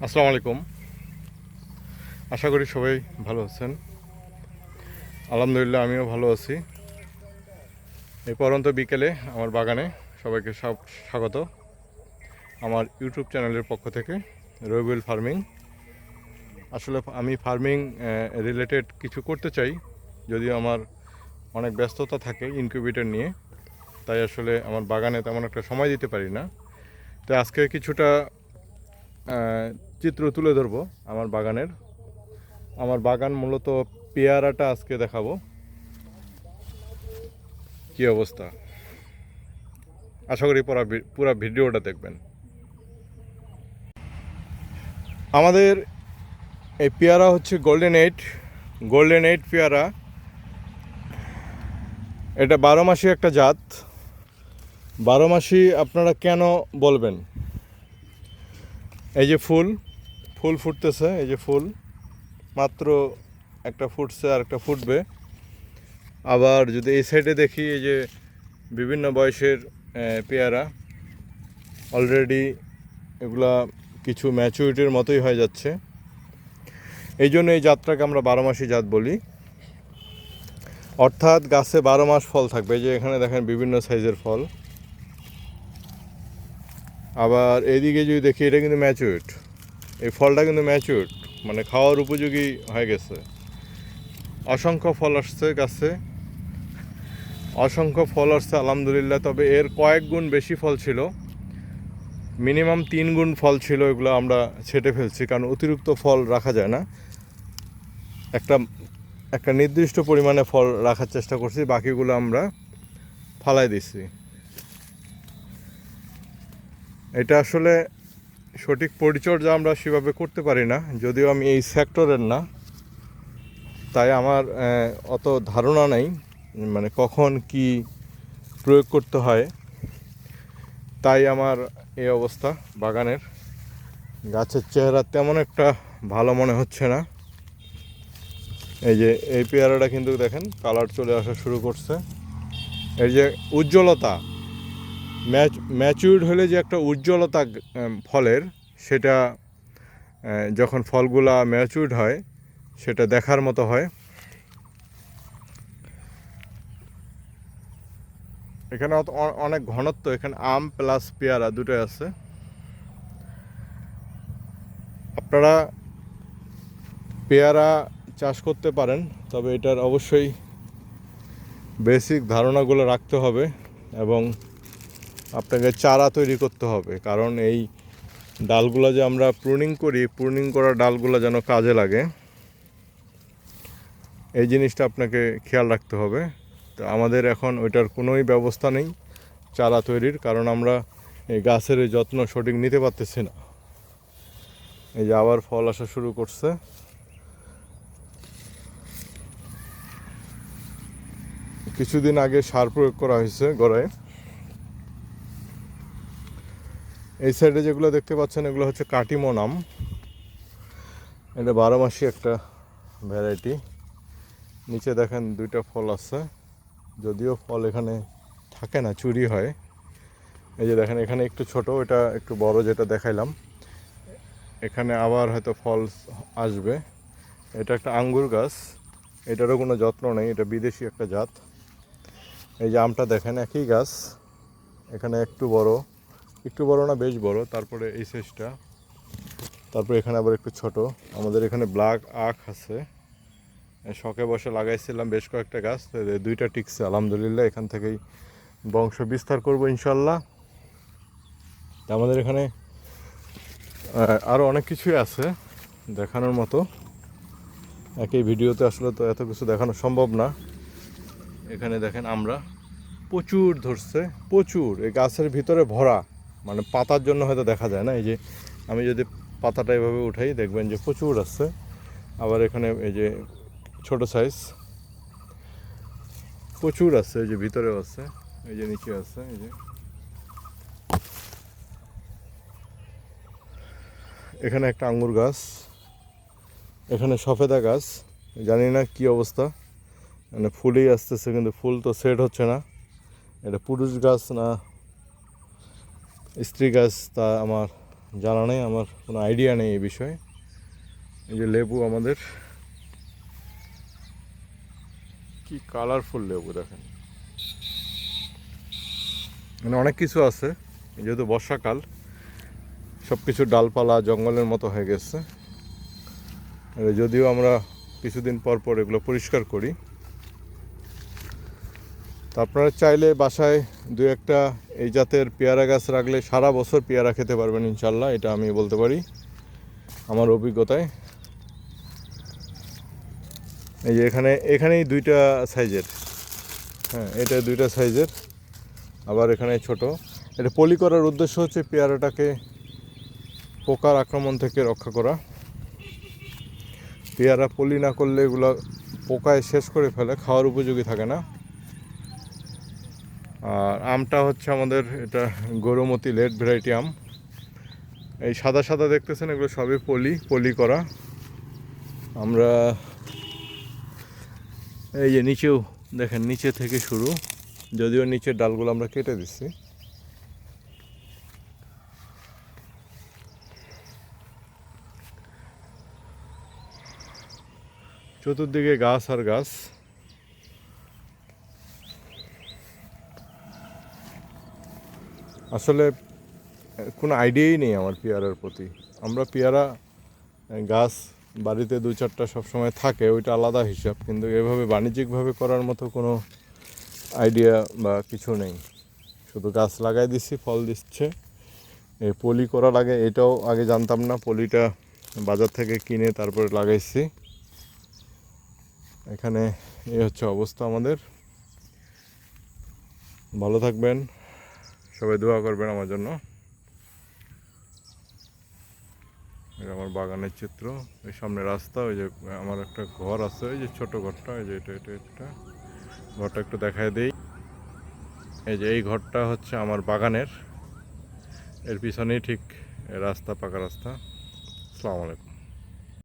আসসালামু আলাইকুম। আশা করি সবাই ভালো আছেন। আলহামদুলিল্লাহ আমিও ভালো আছি। এই পরন্ত বিকেলে আমার বাগানে সবাইকে সব- স্বাগত। আমার ইউটিউব চ্যানেলের পক্ষ থেকে রবিউল ফার্মিং। আসলে আমি ফার্মিং রিলেটেড কিছু করতে চাই, যদিও আমার অনেক ব্যস্ততা থাকে ইনকিউবেটর নিয়ে। তাই আসলে আমার বাগানে তেমন একটা সময় দিতে পারি না। তো আজকে কিছুটা চিত্র তুলে ধরবো আমার বাগানের। আমার বাগান মূলত পেয়ারাটা আজকে দেখাবো। কি অবস্থা? আশা করি পুরা পুরা ভিডিওটা দেখবেন। আমাদের এই পেয়ারা হচ্ছে গোল্ডেন এইট গোল্ডেন এইট পেয়ারা। এটা বারো মাসি একটা জাত। বারো মাসি আপনারা কেন বলবেন? এই যে ফুল ফুল ফুটতেছে, এই যে ফুল। মাত্র একটা ফুটছে আর একটা ফুটবে। আবার যদি এই সাইডে দেখি, এই যে বিভিন্ন বয়সের পেয়ারা অলরেডি এগুলা কিছু ম্যাচুরিটির মতোই হয়ে যাচ্ছে। এই জন্য এই জাতটাকে আমরা বারো মাসি জাত বলি। অর্থাৎ গাছে বারো মাস ফল থাকবে। এই যে এখানে দেখেন বিভিন্ন সাইজের ফল। আবার এইদিকে যদি দেখি, এটা কিন্তু ম্যাচিউড এই ফলটা কিন্তু ম্যাচিউড মানে খাওয়ার উপযোগী হয়ে গেছে। অসংখ্য ফল আসছে গাছে। অসংখ্য ফল আসছে, আলহামদুলিল্লাহ। তবে এর কয়েক গুণ বেশি ফল ছিল। মিনিমাম তিন গুণ ফল ছিল এগুলো আমরা ছেটে ফেলছি, কারণ অতিরিক্ত ফল রাখা যায় না। একটা একটা নির্দিষ্ট পরিমাণে ফল রাখার চেষ্টা করছি, বাকিগুলো আমরা ফালাই দিছি। এটা আসলে সঠিক পরিচর্যা আমরা সেভাবে করতে পারি না, যদিও আমি এই সেক্টরের না। তাই আমার অত ধারণা নেই মানে কখন কি প্রয়োগ করতে হয়। তাই আমার এই অবস্থা বাগানের। গাছের চেহারা তেমন একটা ভালো মনে হচ্ছে না। এই যে, এই পেয়ারাটা কিন্তু দেখেন কালার চলে আসা শুরু করছে। এই যে উজ্জ্বলতা ম্যাচ ম্যাচিউর্ড হলে যে একটা উজ্জ্বলতা ফলের, সেটা যখন ফলগুলা ম্যাচিউর্ড হয়, সেটা দেখার মতো হয়। এখানে অনেক ঘনত্ব, এখানে আম প্লাস পেয়ারা দুটোই আছে। আপনারা পেয়ারা চাষ করতে পারেন, তবে এটার অবশ্যই বেসিক ধারণাগুলো রাখতে হবে এবং আপনাকে চারা তৈরি করতে হবে। কারণ এই ডালগুলো যে আমরা প্রুনিং করি প্রুনিং করা ডালগুলো যেন কাজে লাগে, এই জিনিসটা আপনাকে খেয়াল রাখতে হবে। তো আমাদের এখন ওইটার কোনোই ব্যবস্থা নেই চারা তৈরির, কারণ আমরা এই গাছের যত্ন সঠিক নিতে পারতেছি না। এই যে আবার ফল আসা শুরু করছে। কিছুদিন আগে সার প্রয়োগ করা হয়েছে গড়ায়। এই সাইডে যেগুলো দেখতে পাচ্ছেন, এগুলো হচ্ছে কাটিমোনাম। এটা বারো মাসি একটা ভ্যারাইটি। নিচে দেখেন দুইটা ফল আছে। যদিও ফল এখানে থাকে না, চুরি হয়। এই যে দেখেন, এখানে একটু ছোট, এটা একটু বড় যেটা দেখাইলাম। এখানে আবার হয়তো ফল আসবে। এটা একটা আঙ্গুর গাছ। এটারও কোনো যত্ন নেই, এটা বিদেশি একটা জাত। এই যে আমটা দেখেন, একই গাছ। এখানে একটু বড়। একটু বড় না, বেশ বড়। তারপরে এই সাইজটা তারপরে এখানে আবার একটু ছোট। আমাদের এখানে ব্ল্যাক আখ আছে। শখে বসে লাগাইছিলাম বেশ কয়েকটা গাছ। দুইটা টিকছে, আলহামদুলিল্লাহ। এখান থেকেই বংশ বিস্তার করব ইনশাল্লাহ আমাদের এখানে আরও অনেক কিছুই আছে দেখানোর মতো। একই ভিডিওতে আসলে তো এত কিছু দেখানো সম্ভব না। এখানে দেখেন আমরা। প্রচুর ধরছে, প্রচুর। এই গাছের ভিতরে ভরা। মানে পাতার জন্য হয়তো দেখা যায় না, এই যে আমি যদি পাতাটা এভাবে উঠাই দেখবেন যে প্রচুর আছে আবার এখানে এই যে ছোট সাইজ প্রচুর আছে এই যে ভিতরেও আছে এই যে নিচে আছে এই যে। এখানে একটা আঙ্গুর গাছ, এখানে সফেদা গাছ, জানি না কি অবস্থা মানে ফুলই আসতেছে কিন্তু ফুল তো সেট হচ্ছে না। এটা পুরুষ গাছ না স্ত্রী গাছ তা আমার জানা নেই আমার কোনো আইডিয়া নেই এই বিষয়ে। এই যে লেবু আমাদের। কি কালারফুল লেবু দেখেন। মানে অনেক কিছু আছে যেহেতু বর্ষাকাল সব কিছু ডালপালা জঙ্গলের মতো হয়ে গেছে। যদিও আমরা কিছুদিন পর পর এগুলো পরিষ্কার করি তো আপনারা চাইলে বাসায় দু একটা এই জাতের পেয়ারা গাছ রাখলে সারা বছর পেয়ারা খেতে পারবেন ইনশাল্লাহ, এটা আমি বলতে পারি আমার অভিজ্ঞতায়। এই যে এখানে, এখানেই দুইটা সাইজের। হ্যাঁ এটা দুইটা সাইজের, আবার এখানে ছোট। এটা পলি করার উদ্দেশ্য হচ্ছে পেয়ারাটাকে পোকার আক্রমণ থেকে রক্ষা করা। পেয়ারা পলি না করলে এগুলো পোকায় শেষ করে ফেলে, খাওয়ার উপযোগী থাকে না। আর আমটা হচ্ছে আমাদের এটা গরুমতি লেট ভ্যারাইটি আম। এই সাদা সাদা দেখতেছেন, এগুলো সবই পলি পলি করা। আমরা এই যে নিচেও দেখেন, নিচে থেকে শুরু। যদিও নিচের ডালগুলো আমরা কেটে দিচ্ছি। চতুর্দিকে গাছ আর গাছ। আসলে, কোনো আইডিয়াই নেই আমার পেয়ারার প্রতি। আমরা পেয়ারা, গাছ বাড়িতে দু চারটা সবসময় থাকে, ওইটা আলাদা হিসাব, কিন্তু এভাবে বাণিজ্যিকভাবে করার মতো কোনো আইডিয়া বা কিছু নেই। শুধু গাছ লাগাই দিচ্ছি ফল দিচ্ছে। এই পলি করা লাগে এটাও আগে জানতাম না, পলিটা বাজার থেকে কিনে তারপরে লাগাইছি। এখানে এই হচ্ছে অবস্থা আমাদের। ভালো থাকবেন। সবাই দোয়া করবেন আমার জন্য। এটা আমার বাগানের চিত্র, এই সামনে রাস্তা, ওই যে আমার একটা ঘর আছে ওই যে ছোট ঘরটা ওই যে এটা এটা একটা ঘরটা একটু দেখায় দিই। এই যে এই ঘরটা হচ্ছে আমার বাগানের। এর পিছনেই ঠিক রাস্তা, পাকা রাস্তা। আসসালামু